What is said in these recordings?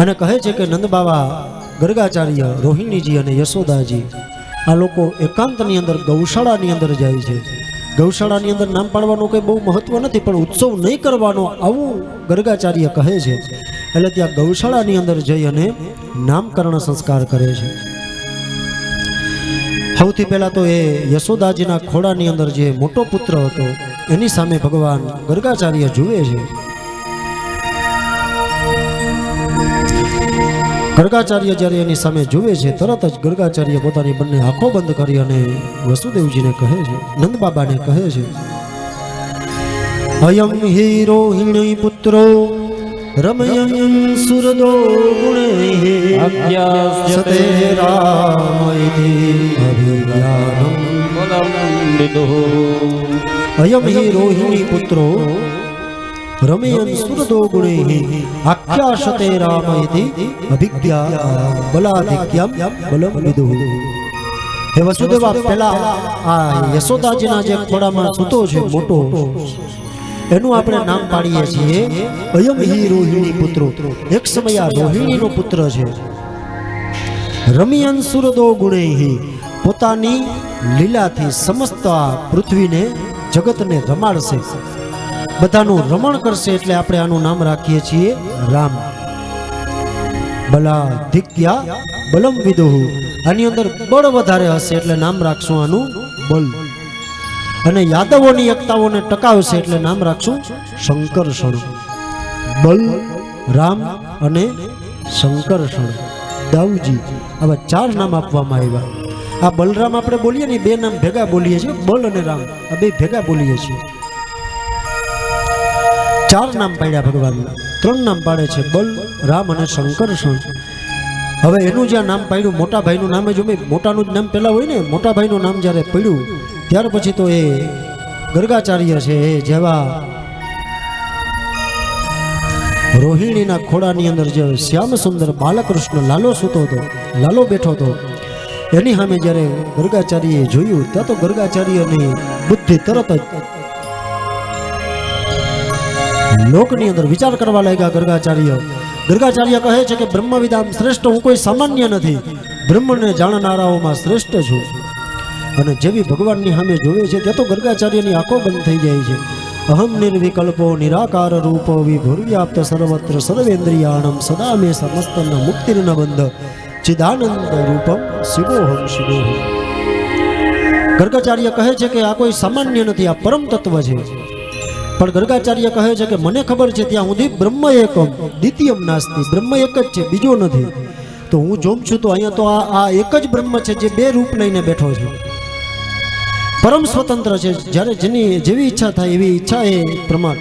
અને કહે છે કે નંદ બાબા ગરગાચાર્ય, રોહિણીજી અને યશોદાજી, આ લોકો એકાંતની અંદર ગૌશાળાની અંદર જાય છે. ગૌશાળાની અંદર નામ પાડવાનું કંઈ બહુ મહત્વ નથી, પણ ઉત્સવ નહીં કરવાનો આવું ગરગાચાર્ય કહે છે. એટલે ત્યાં ગૌશાળાની અંદર જઈ અને નામકરણ સંસ્કાર કરે છે. સૌથી પહેલાં તો એ યશોદાજીના ખોડાની અંદર જે મોટો પુત્ર હતો, એની સામે ભગવાન ગર્ગાચાર્ય જુએ છે. ગર્ગાચાર્ય જ્યારે એની સામે જુએ છે તરત જ ગર્ગાચાર્ય પોતાની બંને આંખો બંધ કરી અને વસુદેવજીને કહે છે નંદ બાબાને કહે છે અયમ હિ રોહિણી પુત્રો રમયન સુરદો ગુણે અજ્ઞાસ્યતે રામયતિ અભિજ્ઞાનમ અયમ હિ રોહિણી પુત્રો રમયન સુરદો ગુણે રામયતિ અભિજ્ઞા બલાધિક્યમ બલમ વિદુ હે વસુદેવા પેલા આ યશોદાજીના જે ખોડામાં સૂતો છે મોટો એનું આપણે નામ પાડીએ છીએ અયમ હી રોહિણી પુત્રો એક સમય આ રોહિણીનો પુત્ર છે રમિયન સુરદો ગુણે પોતાની લીલાથી સમસ્ત પૃથ્વીને જગતને રમાડશે। બધાનું રમણ કરશે એટલે આપણે આનું નામ રાખીએ છીએ રામ. બલા ધિક્યા બલમ વિદુહુ. આની અંદર બળ વધારે હશે એટલે નામ રાખશું આનું બલ. અને યાદવોની એકતાઓને ટકાવશે એટલે નામ રાખશું શંકરષણ બલ, રામ અને શંકરષણ દાઉજી, આવા ચાર નામ આપવામાં આવ્યા. આ બલરામ આપણે બોલીએ ને બે નામ ભેગા બોલીએ છીએ. બલ અને રામ. આ બે ભેગા બોલીએ છીએ. ચાર નામ પાડ્યા ભગવાનના ત્રણ નામ પાડે છે, બલ, રામ અને શંકરષણ હવે એનું જ્યાં નામ પાડ્યું મોટા ભાઈનું નામ જ ઉમે મોટાનું જ નામ પહેલાં હોય ને મોટા ભાઈનું નામ જ્યારે પડ્યું, ત્યાર પછી તો એ ગર્ગાચાર્ય છે, એ જેવા રોહિણીના ખોડાની અંદર જે શ્યામ સુંદર બાલકૃષ્ણ લાલો સૂતો હતો, લાલો બેઠો હતો, એની સામે જ્યારે ગર્ગાચાર્યએ જોયું, ત્યાં તો ગર્ગાચાર્યની બુદ્ધિ તરત જ લોકની અંદર વિચાર કરવા લાગ્યા ગર્ગાચાર્ય. ગર્ગાચાર્ય કહે છે કે બ્રહ્મવિદામ શ્રેષ્ઠ હું કોઈ સામાન્ય નથી. બ્રહ્મને જાણનારાઓમાં શ્રેષ્ઠ છું. અને જેવી ભગવાનની સામે જોવે છે તે તો ગર્ગાચાર્યની આંખો બંધ થઈ જાય છે. અહમ નિર્વિકલ્પો નિરાકાર રૂપો વિભુર્વ્યાપ્ત સર્વત્ર સર્વેન્દ્રિયાણમ સદા મે સમસ્તન મુક્તિર્ન બંધ. ચિદાનંદ રૂપમ શિવોહમ શિવોહમ. ગર્ગાચાર્ય કહે છે કે આ કોઈ સામાન્ય નથી, આ પરમ તત્વ છે. પણ ગર્ગાચાર્ય કહે છે કે, મને ખબર છે ત્યાં સુધી બ્રહ્મ એકમ દ્વિતીયમ નાસ્તી. બ્રહ્મ એક જ છે, બીજો નથી. તો હું જોમ છું તો અહીંયા તો આ એક જ બ્રહ્મ છે જે બે રૂપ લઈને બેઠો છે. પરમ સ્વતંત્ર છે, જ્યારે જેની, જેવી ઈચ્છા થાય એવી ઈચ્છા એ પ્રમાણ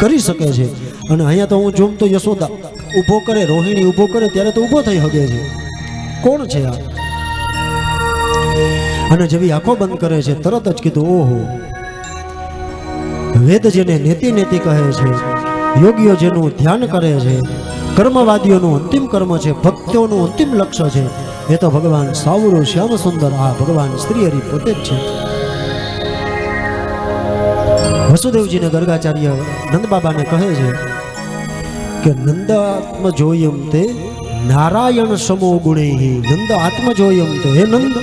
કરી શકે છે. અને અહીંયા તો હું જોમ તો યશોદા ઊભો કરે, રોહિણી ઊભો કરે, ત્યારે તો ઊભો થઈ શકે છે. કોણ છે આ? અને જેવી આંખો બંધ કરે છે, તરત જ કીધું, ઓહો વેદ જેને નેતિ નેતિ કહે છે યોગીઓ જેનું ધ્યાન કરે છે, કર્મવાદીઓનું અંતિમ કર્મ છે, ભક્તોનું અંતિમ લક્ષ્ય છે. એ તો ભગવાન સાવરો શ્યામ સુંદર આ ભગવાન શ્રી હરિ પોતે જ છે. વસુદેવજીને ગર્ગાચાર્ય નંદબાબાને કહે છે કે નંદ આત્મ જોયમ તે નારાયણ સમો ગુણે નંદ આત્મ જોયમ તે હે નંદ.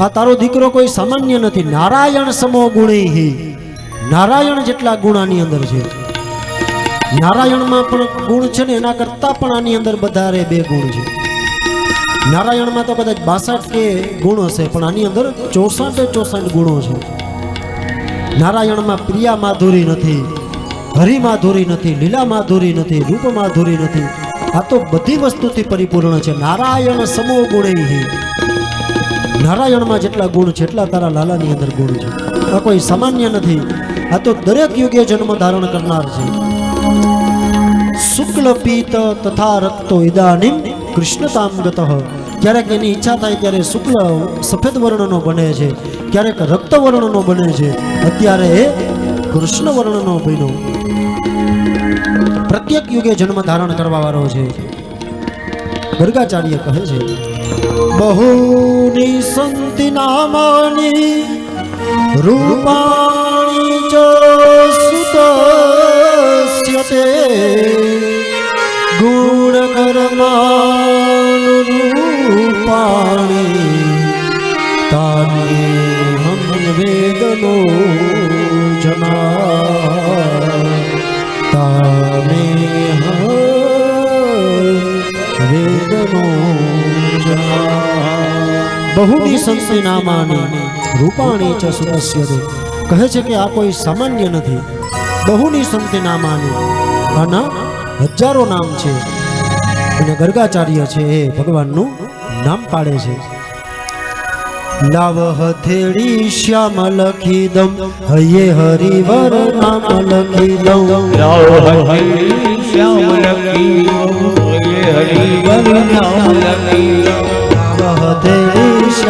આ તારો દીકરો કોઈ સામાન્ય નથી. નારાયણ સમો ગુણે નારાયણ જેટલા ગુણ આની અંદર છે. નારાયણમાં પણ ગુણ છે ને એના કરતાં પણ આની અંદર વધારે બે ગુણ છે. નારાયણમાં તો કદાચ બાસઠ કે ગુણ હશે, પણ આની અંદર ચોસઠ ચોસઠ ગુણો છે. નારાયણમાં પ્રિયા માધુરી નથી, હરિ માધુરી નથી, લીલા માધુરી નથી, રૂપ માધુરી નથી. આ તો બધી વસ્તુથી પરિપૂર્ણ છે. નારાયણ સમો ગુણે નારાયણમાં જેટલા ગુણ છે, એટલા તારા લાલાની અંદર ગુણ છે. આ કોઈ સામાન્ય નથી. આ તો દરેક યુગે જન્મ ધારણ કરનાર છે. શુક્લ પીત તથા રક્તો ઇદાનીમ કૃષ્ણતામગત ક્યારેક એની ઈચ્છા થાય ત્યારે શુક્લ સફેદ વર્ણનો બને છે, ક્યારેક રક્ત વર્ણનો બને છે. અત્યારે કૃષ્ણ વર્ણનો બન્યો. પ્રત્યેક યુગે જન્મ ધારણ કરવા વાળો છે. ગર્ગાચાર્ય કહે છે, બહુની સંતિ નામાની રૂપાણી સંતિ નામાની રૂપાણી ચ સુદસ્ય દે. કહે છે કે આ કોઈ સામાન્ય નથી. બહુની સંતિ નામાની આના હજારો નામ છે. અને ગર્ગાચાર્ય છે એ ભગવાનનું નામ પાડે છે. લાવ હથેળી શ્યામ લખી દઉં હયે હરિવર નામ લખી દઉં. લાવ હથેળી શ્યામ લખી હરિ હરિવર નામ લખી લાવ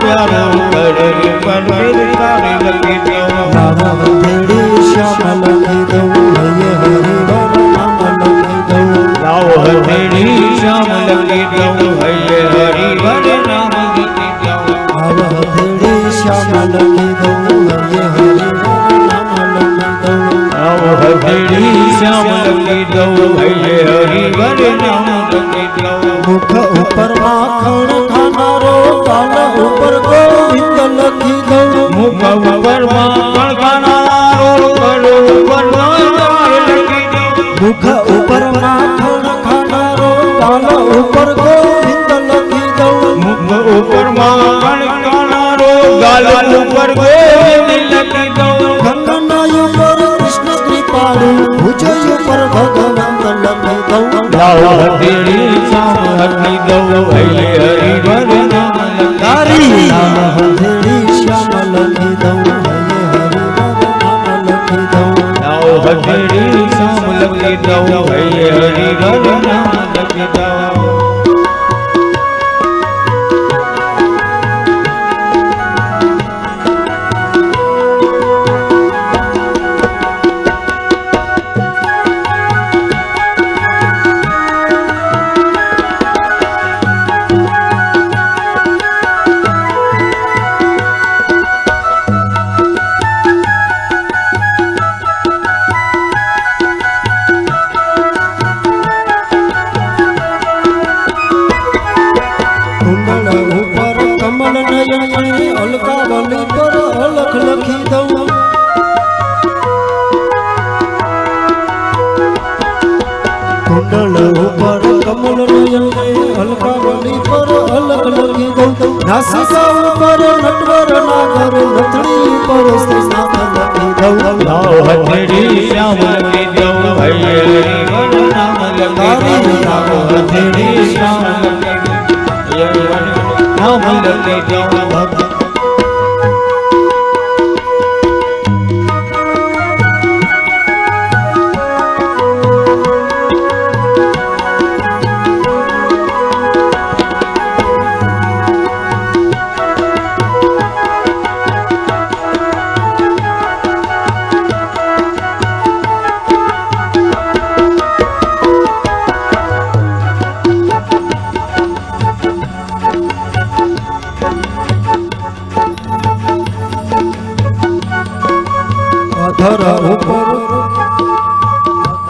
પ્યારો કરો પર કિરકાર લખી દઉં રામ હથેળી શ્યામ લખી દઉં હૈયે હરિવર નામ લખી દઉં રાવ હરિ શ્યામ લખી દઉં હરિ હરિવર નામ લખી દઉં રામ હથેળી શ્યામ લખી દઉં હૈયે હરિવર નામ લખી દઉં રાવ હરિ શ્યામ લખી દઉં હરિ હરિવર નામ લખી દઉં મુખ ઉપર માખણ ખાનારો કાન ઉપર ગોવિંદ લખી દઉં. મુખ ઉપર મુખ ઉપર માખણ ખાનારો કાન ઉપર ગોવિંદ લખી દઉં. મુખ ઉપરમાં કણકણારો ગાલ ઉપર ગોવિંદ લખી દઉં. ગંગનાય ઉપર કૃષ્ણ કૃપાળુ ભુજ ઉપર ભગવંત લખી દઉં. લાવ હરિ સામ લખી દઉં. હરિ નામ શ્યામ લખી દઉં હરિવર નામ લખી દઉં રાવ હરિ શ્યામ નામ લખી દઉં અધર ઉપર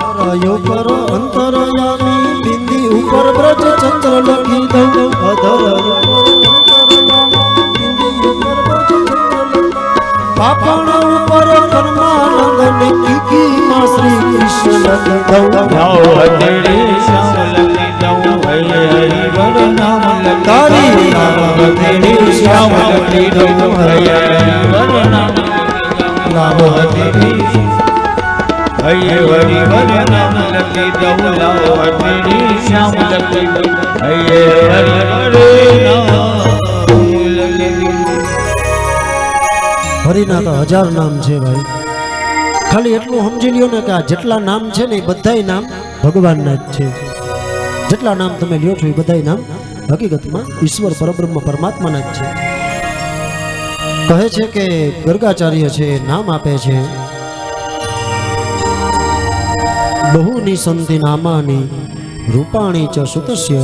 અધરય ઉપર અંતરયામી બિંદી ઉપર બ્રજ ચંદ્ર લખી દઉં. અધર. પાપણ ઉપર કર્માનંદ ને કીકી માં શ્રી કૃષ્ણ લખી દઉં. ભાવ હરિ શ્યામ લખી દઉં. હરિ હરિવર નામ દઉં. શ્યામ લખી દઉં. હરિવર નામ હરિ હૈ નામ લખી દઉં, લાવ શ્યામ લખી હૈ હરિવર નામ હરિના તો હજાર નામ છે ભાઈ. ખાલી એટલું સમજી લ્યો ને કે આ જેટલા નામ છે ને એ બધાય નામ ભગવાનના જ છે. જેટલા નામ તમે લ્યો છો એ બધાય નામ હકીકતમાં ઈશ્વર પરબ્રહ્મ પરમાત્માના જ છે. કહે છે કે ગર્ગાચાર્ય છે, નામ આપે છે. બહુની સંતિ નામાની રૂપાણી ચ સુતસ્ય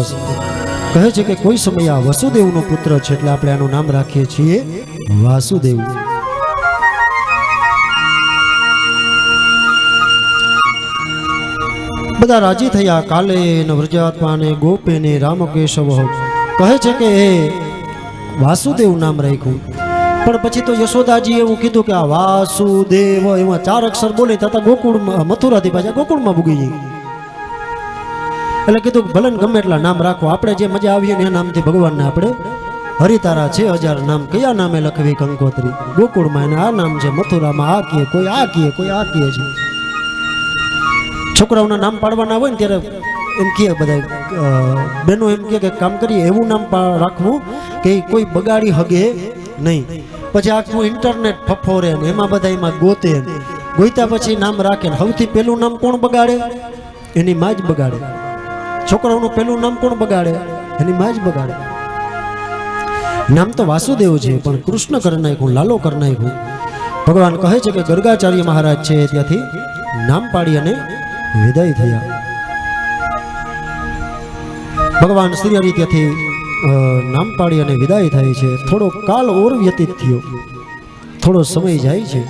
કહે છે કે કોઈ સમયે આ વસુદેવનો પુત્ર છે એટલે આપણે આનું નામ રાખીએ છીએ વાસુદેવ. બધા રાજી થયા, કાલે વ્રજાત્માને ગોપેને રામકેશવ કહે છે કે એ વાસુદેવ નામ રાખ્યું. પણ પછી તો યશોદાજી એવું કીધું કે આ વાસુદેવ, એમાં ચાર અક્ષર બોલે તથા ગોકુળમાં, મથુરાથી પાછા ગોકુળમાં ભૂગી ગઈ. એટલે કીધું ભલે ગમે એટલા નામ રાખો. આપણે જે મજા આવીએ ને એ નામથી ભગવાનને આપણે હરિતારા છે, હજાર નામ. કયા નામે લખવી કંકોત્રી? ગોકુળમાં એને આ નામ છે, મથુરામાં આ કીએ, કોઈ આ કીએ, કોઈ આ કીએ છે. છોકરાઓના નામ પાડવાના હોય ને ત્યારે એમ કહે બધા બહેનો એમ કે કામ કરીએ, એવું નામ રાખવું કે કોઈ બગાડી હગે નહીં. પછી આખું ઇન્ટરનેટ ફફોરે એમાં બધા એમાં ગોતે. ગોઈતા પછી નામ રાખે સૌથી પહેલું નામ કોણ બગાડે? એની માં જ બગાડે. છોકરાઓનું પહેલું નામ કોણ બગાડે? એની માં જ બગાડે. નામ તો વાસુદેવ છે, પણ કૃષ્ણ કરી નાખ્યું, લાલો કરી નાખ્યું. ભગવાન કહે છે કે ગર્ગાચાર્ય મહારાજ છે ત્યાંથી નામ પાડી અને વિદાય થયા. ભગવાન શ્રી હરિ ત્યાંથી નામ પાડી અને વિદાય થાય છે. થોડો કાલ ઓર વ્યતીત થયો. થોડો સમય જાય છે.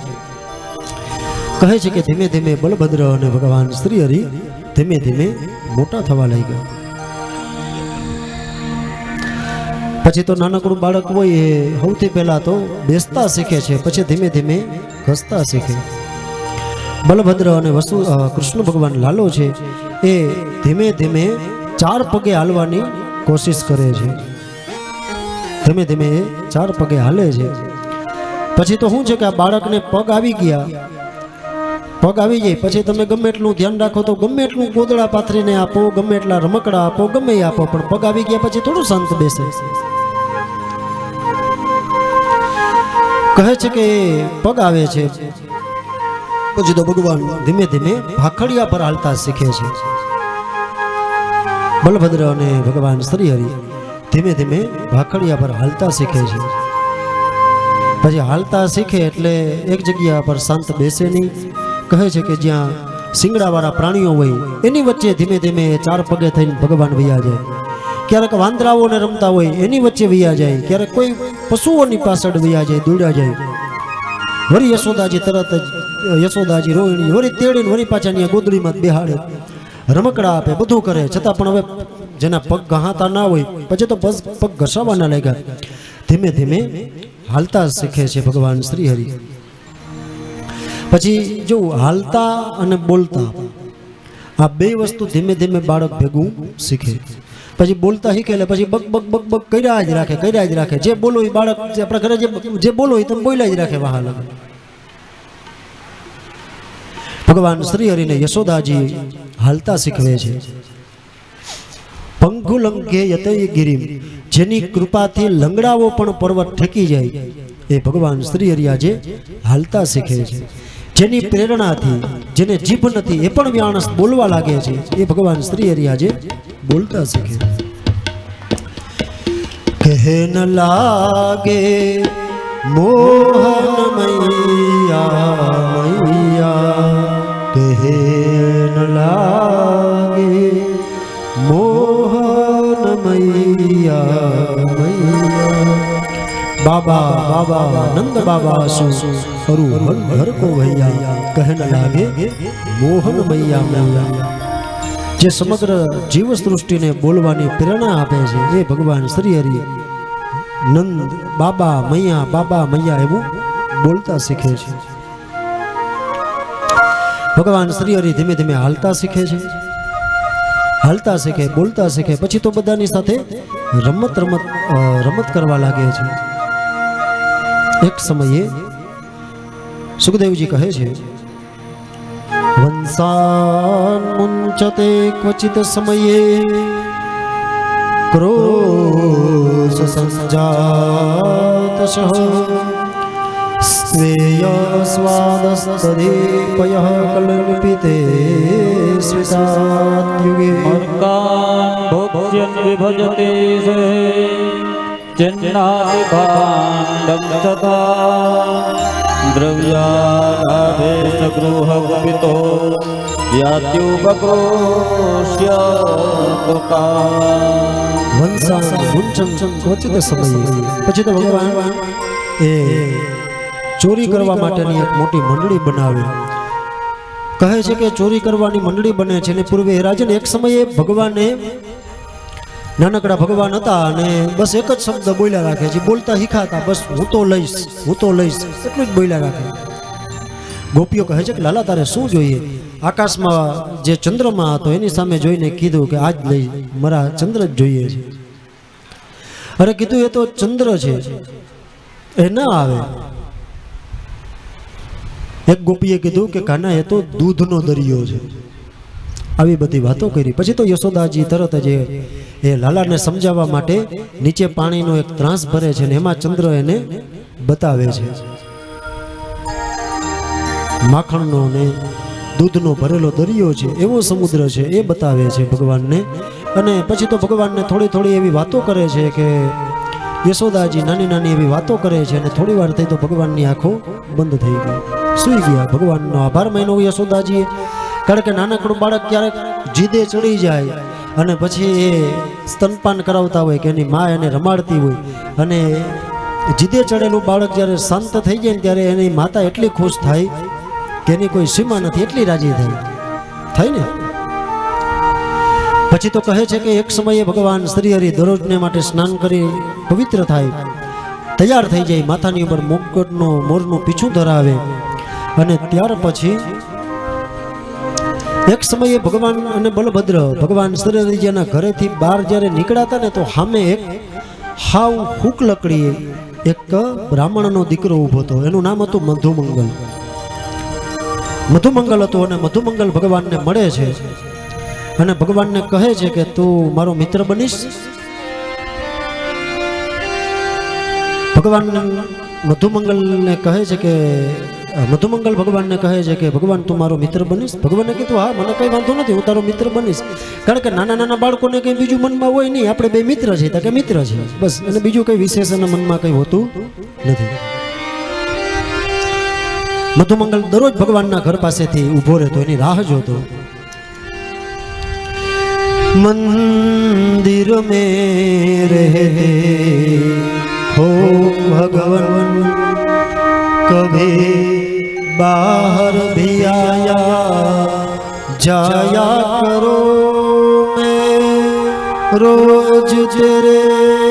કહે છે કે ધીમે ધીમે બલભદ્ર અને ભગવાન શ્રી હરિ ધીમે ધીમે મોટા થવા લાગ્યા. પછી તો નાનકડું બાળક હોય એ સૌથી પહેલા તો બેસતા શીખે છે. પછી ધીમે ધીમે ઘસતા શીખે. બલભદ્ર અને વસુ કૃષ્ણ ભગવાન લાલો છે. એ ધીમે ધીમે ચાર પગે હાલવાની કોશિશ કરે છે. ધીમે ધીમે એ ચાર પગે હાલે છે. પછી તો શું છે કે આ બાળકને પગ આવી ગયા. પગ આવી જાય. પછી તમે ગમે એટલું ધ્યાન રાખો તો ગમે એટલું ગોદડા પાથરીને આપો, ગમે એટલા રમકડા આપો, ગમે આપો, પણ પગ આવી ગયા પછી થોડું શાંત બેસે. કહે છે કે પગ આવે છે. પછી તો ભગવાન ધીમે ધીમે ભાખડિયા પર હાલતા શીખે છે. બલભદ્ર અને ભગવાન શ્રી ધીમે ધીમે ભાખડિયા પર હાલતા શીખે છે. પછી હાલતા શીખે એટલે એક જગ્યા પર શાંત બેસે નહીં કહે છે કે જ્યાં શિંગડાવાળા પ્રાણીઓ હોય, એની વચ્ચે ધીમે ધીમે ચાર પગે થઈને ભગવાન વૈયા જાય. ક્યારેક વાંદરાઓને રમતા હોય, એની વચ્ચે વૈયા જાય. ક્યારેક કોઈ પશુઓની પાછળ વૈયા જાય, દોડ્યા જાય. વરી યશોદાજી તરત જ, યશોદાજી રોહિણી વરી તેડીને વળી પાછા ગોદડીમાં બેહાડે. રમકડા આપે, બધું કરે. છતાં પણ હવે જેના પગ ગહાતા ના હોય, પછી તો પગ પગ ઘસાવાના લાગ્યા. ધીમે ધીમે હાલતા શીખે છે ભગવાન શ્રી હરિ પછી જો હાલતા અને બોલતા, આ બે વસ્તુ ધીમે ધીમે બાળક ભેગું શીખે. પછી બોલતા શીખે એટલે પછી બક બક બક બક કર્યા જ રાખે, કર્યા જ રાખે. જે બોલો એ બાળક આપણા ઘરે જે બોલો એ તમે બોલ્યા જ રાખે વાહ લગે ભગવાન શ્રી હરિને યશોદાજી હાલતા શીખવે છે. પંખુલંકે ગિરિમ, જેની કૃપાથી લંગડાવો પણ પર્વત ઠેકી જાય, એ ભગવાન શ્રી હરિ આજે હાલતા શીખે છે. જેની પ્રેરણાથી, જેને જીભ નથી, એ પણ વ્યાણસ બોલવા લાગે છે, એ ભગવાન શ્રી હરિ આજે બોલતા શીખે કહે ન લાગે, મોહન મૈયા ન લાગે મોહન મૈયા મૈયા બાબા બાબા નંદ બાબા શું કરું હર ઘર કો ભૈયા કહે ન લાગે મોહન મૈયા મૈયા જે સમગ્ર જીવ સૃષ્ટિને બોલવાની પ્રેરણા આપે છે એ ભગવાન શ્રી હરિ નંદ બાબા મૈયા બાબા મૈયા એવું બોલતા શીખે છે ભગવાન શ્રી હરિ ધીમે ધીમે હાલતા શીખે છે. હાલતા શીખે બોલતા શીખે પછી તો બધાની સાથે રમત રમત અ, રમત કરવા લાગે છે. એક સમયે સુખદેવજી કહે છે વંશાન મુંચતે ક્વચિત સમયે ક્રોશ સંજાતશ श्रेयस्वादस्तदीपयः कल्पिते स्विताद्युगे भोक्ष्यं विभजते चन्नादिभाण्डं तथा द्रव्यालाभेशगृहगुपितो यात्युपक्रोश्य વંશા ગુંચન ક્વચિત સમયે પછી તો ભગવાન એ ચોરી કરવા માટેની એક મોટી. મંડળી બનાવી. કહે છે કે ચોરી કરવાની મંડળી બને છે અને પૂર્વે રાજન એક સમયે ભગવાને નાનકડા ભગવાન હતા અને બસ એક જ શબ્દ બોલ્યા રાખે છે. બોલતા શીખાતા બસ હું તો લઈશ હું તો લઈશ એટલું જ બોલ્યા રાખે. ગોપીઓ કહે છે કે લાલા તારે શું જોઈએ? આકાશમાં જે ચંદ્રમાં હતો એની સામે જોઈને કીધું કે આજ લઈ મારા ચંદ્ર જ જોઈએ છે. અરે કીધું એ તો ચંદ્ર છે. એ ના આવે. એક ગોપીએ કીધું કે કાના, એ તો દૂધનો દરિયો છે. આવી બધી વાતો કરી. પછી તો યશોદાજી તરત જ એ- લાલાને સમજાવવા માટે નીચે પાણીનો એક ત્રાસ ભરે છે ને એમાં ચંદ્ર એને બતાવે છે. માખણનો ને દૂધનો ભરેલો દરિયો છે, એવો સમુદ્ર છે, એ બતાવે છે ભગવાનને. અને પછી તો ભગવાનને થોડી થોડી એવી વાતો કરે છે કે યશોદાજી નાની નાની એવી વાતો કરે છે અને થોડી વાર થઈ તો ભગવાનની આંખો બંધ થઈ ગઈ. સૂઈ ગયા ભગવાનનો આભાર માન્યો યશોદાજીએ. કારણ કે નાનકડું બાળક ક્યારેક જીદે ચડી જાય અને પછી એ સ્તનપાન કરાવતા હોય કે એની મા એને રમાડતી હોય. અને જીદે ચડેલું બાળક જ્યારે શાંત થઈ જાય ને ત્યારે એની માતા એટલી ખુશ થાય કે એની કોઈ સીમા નથી, એટલી રાજી થાય. થાય ને? પછી તો કહે છે કે એક સમયે ભગવાન શ્રી હરિ દરરોજને માટે સ્નાન કરી પવિત્ર થાય. તૈયાર થઈ જાય માથાની ઉપર મુકટનો, મોરનું પીછું ધરાવે. અને ત્યાર પછી એક સમયે ભગવાન અને બલભદ્ર ભગવાન શ્રી ઘરેથી બહાર જ્યારે નીકળ્યા હતા ને તો સામે એક હાવ હુક લકડી એક બ્રાહ્મણનો દીકરો ઊભો હતો. એનું નામ હતું મધુમંગલ. મધુમંગલ હતો અને મધુમંગલ ભગવાનને મળે છે અને ભગવાનને કહે છે કે તું મારો મિત્ર બનીશ. ભગવાન મધુમંગલને કહે છે કે મધુમંગલ ભગવાનને કહે છે કે, ભગવાન, તું મારો મિત્ર બનીશ. ભગવાને કીધું, હા, મને કંઈ વાંધો નથી, હું તારો મિત્ર બનીશ. કારણ કે નાના નાના બાળકોને કંઈ બીજું મનમાં હોય નહીં, આપણે બે મિત્ર છે તો કે મિત્ર છે. બસ, અને બીજું કંઈ વિશેષ એના મનમાં કંઈ હોતું નથી. મધુમંગલ દરરોજ ભગવાનના ઘર પાસેથી ઊભો રહેતો, એની રાહ જોતો. મંદિર મે રહે હો ભગવાન, કભી बाहर भी आया जाया करो मैं रोज तेरे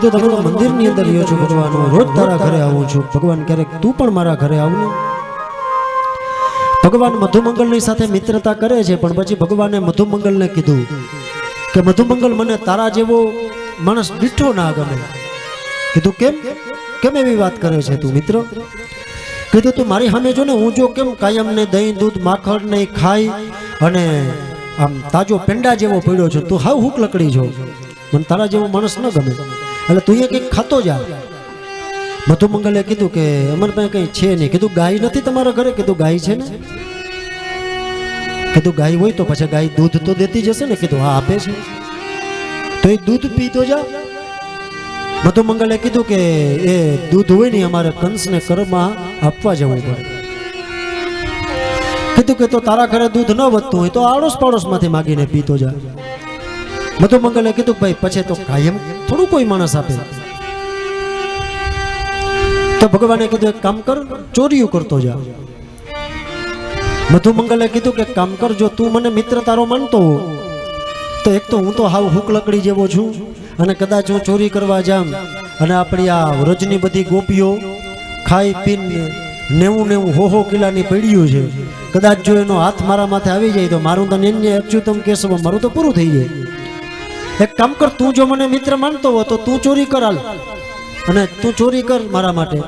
કીધું તમે તો મંદિરની અંદર રહ્યો છો, ભગવાન. હું રોજ તારા ઘરે આવું છું. ભગવાન ક્યારેક તું પણ મારા ઘરે આવ ભગવાન મધુમંગલની સાથે મિત્રતા કરે છે, પણ પછી ભગવાને મધુમંગલને કીધું કે મધુમંગલ મને તારા જેવો માણસ દીઠો ના ગમે. કીધું, કેમ? કેમ એવી વાત કરે છે તું, મિત્ર? કીધું, તું મારી સામે જો ને, હું જો કેમ કાયમ ને દહીં, દૂધ, માખણ ને ખાઈ અને આમ તાજો પેંડા જેવો પડ્યો છે, તું હાવ હુક લકડી છો. મને તારા જેવો માણસ ન ગમે. એટલે તું એ કંઈક ખાતો જા. મધુમંગલે કીધું કે અમારી પાસે કંઈ છે નહીં. કીધું ગાય નથી તમારા ઘરે? કીધું ગાય છે ને? કીધું ગાય હોય તો પછી ગાય દૂધ તો દેતી જશે ને? કીધું હા, આપે છે. તો એ દૂધ પીતો જા. મધુમંગલે કીધું કે એ દૂધ હોય ને અમારે કંસને કરમાં આપવા જવું પડે. કીધું કે તો તારા ઘરે દૂધ ન વધતું હોય તો આડોશ પાડોશમાંથી માગીને પીતો જા. મધુમંગલે કીધું, ભાઈ, પછી તો કાયમ થોડું કોઈ માણસ આપે. તો ભગવાને કીધું, એક કામ કર ચોરીયું કરતો જા. મધુમંગલે કીધું કે, કામ કર, જો તું મને મિત્ર તારો માનતો તો એક તો હું તો હાવ હુક લકડી જેવો છું અને કદાચ હું ચોરી કરવા જામ અને આપણી આ વ્રજની બધી ગોપીઓ ખાઈ પીને નેવું નેવું હો હો કિલ્લાની પીડ્યું છે. કદાચ જો એનો હાથ મારા માથે આવી જાય તો મારું તો નિન્ય અચ્યુતમ કેશવ, મારું તો પૂરું થઈ જાય. એક કામ કર, તું જો મને મિત્ર માનતો હો તો તું ચોરી કર હાલ. અને તું ચોરી કર મારા માટે.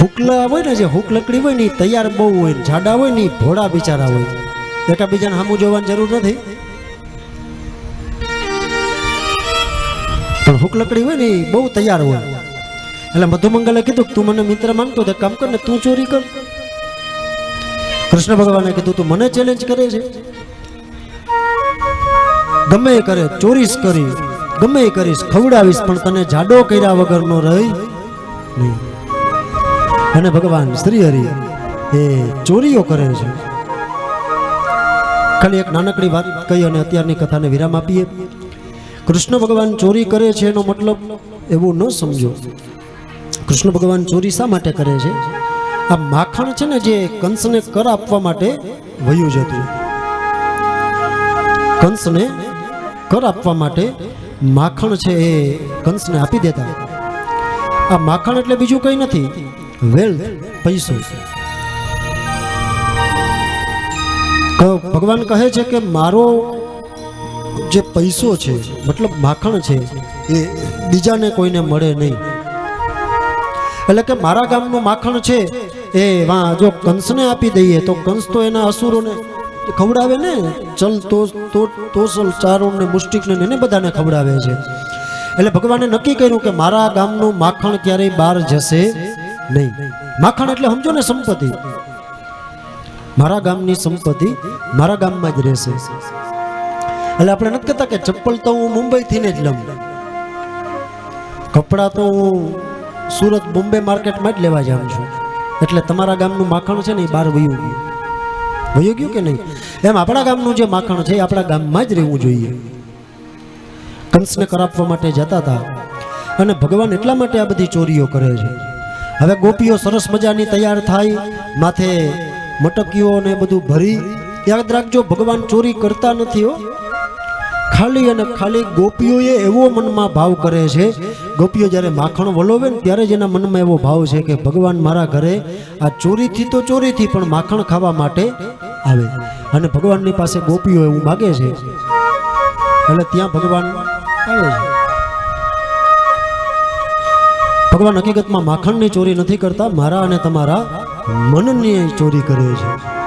હુકલા હોય ને જે હુક લકડી હોય ને તૈયાર બહુ હોય ને જાડા હોય ને ભોળા બિચારા હોય. એકાબીજાને સામું જોવાની જરૂર નથી. પણ હુક લકડી હોય ને બહુ તૈયાર હોય. એટલે મધુમંગલે કીધું કે તું મને મિત્ર માનતો તો કામ કર ને તું ચોરી કર. કૃષ્ણ ભગવાને કીધું, તું મને ચેલેન્જ કરે છે. ગમે કરે, ચોરીસ કરી. ગમે કરીશ, ખવડાવીશ, પણ તને જાડો કર્યા વગર નો રહી અને ભગવાન શ્રી હરિ એ ચોરીઓ કરે છે. ખાલી એક નાનકડી વાત કહી અને અત્યારની કથાને વિરામ આપીએ. કૃષ્ણ ભગવાન ચોરી કરે છે એનો મતલબ એવું ન સમજો. કૃષ્ણ ભગવાન ચોરી શા માટે કરે છે? આ માખણ છે ને જે કંસને કર આપવા માટે વયું જતું. કંસને કર આપવા માટે માખણ છે એ કંસને આપી દેતા. આ માખણ એટલે બીજું કંઈ નથી, વેલ્થ, પૈસો. ભગવાન કહે છે કે મારો જે પૈસો છે, મતલબ માખણ છે, એ બીજાને કોઈને મળે નહીં. એટલે કે મારા ગામનું માખણ છે એ, વા, જો કંસને આપી દઈએ તો કંસ તો એના અસુરોને ખવડાવે ને? ચલ તો તોસલ ચારુણ ને મુષ્ટિક ને એને બધાને ખવડાવે છે. એટલે ભગવાને નક્કી કર્યું કે મારા ગામનું માખણ ક્યારેય બહાર જશે નહીં. માખણ એટલે સમજો ને સંપત્તિ. મારા ગામની સંપત્તિ મારા ગામમાં જ રહેશે. એટલે આપણે નથી કહેતા કે ચપ્પલ તો હું મુંબઈથી ને જ લઉં. કપડાં તો હું સુરત બોમ્બે માર્કેટમાં જ લેવા જાઉં છું. એટલે તમારા ગામનું માખણ છે ને એ બહાર વયું ગયું. વયું ગયું કે નહીં? એમ આપણા ગામનું જે માખણ છે આપણા ગામમાં જ રહેવું જોઈએ. કંસને કરાપવા માટે જતા હતા અને ભગવાન એટલા માટે આ બધી ચોરીઓ કરે છે. હવે ગોપીઓ સરસ મજાની તૈયાર થાય, માથે મટકીઓ ને બધું ભરી. યાદ રાખજો, ભગવાન ચોરી કરતા નથી હો. ખાલી અને ખાલી ગોપીઓએ એવો મનમાં ભાવ કરે છે, ગોપીઓ જ્યારે માખણ વલોવે ને ત્યારે જ એના મનમાં એવો ભાવ છે કે ભગવાન મારા ઘરે આ ચોરીથી તો ચોરીથી પણ માખણ ખાવા માટે આવે. અને ભગવાનની પાસે ગોપીઓ એવું માગે છે, એટલે ત્યાં ભગવાન આવે છે. ભગવાન હકીકતમાં માખણની ચોરી નથી કરતા, મારા અને તમારા મનની ચોરી કરે છે.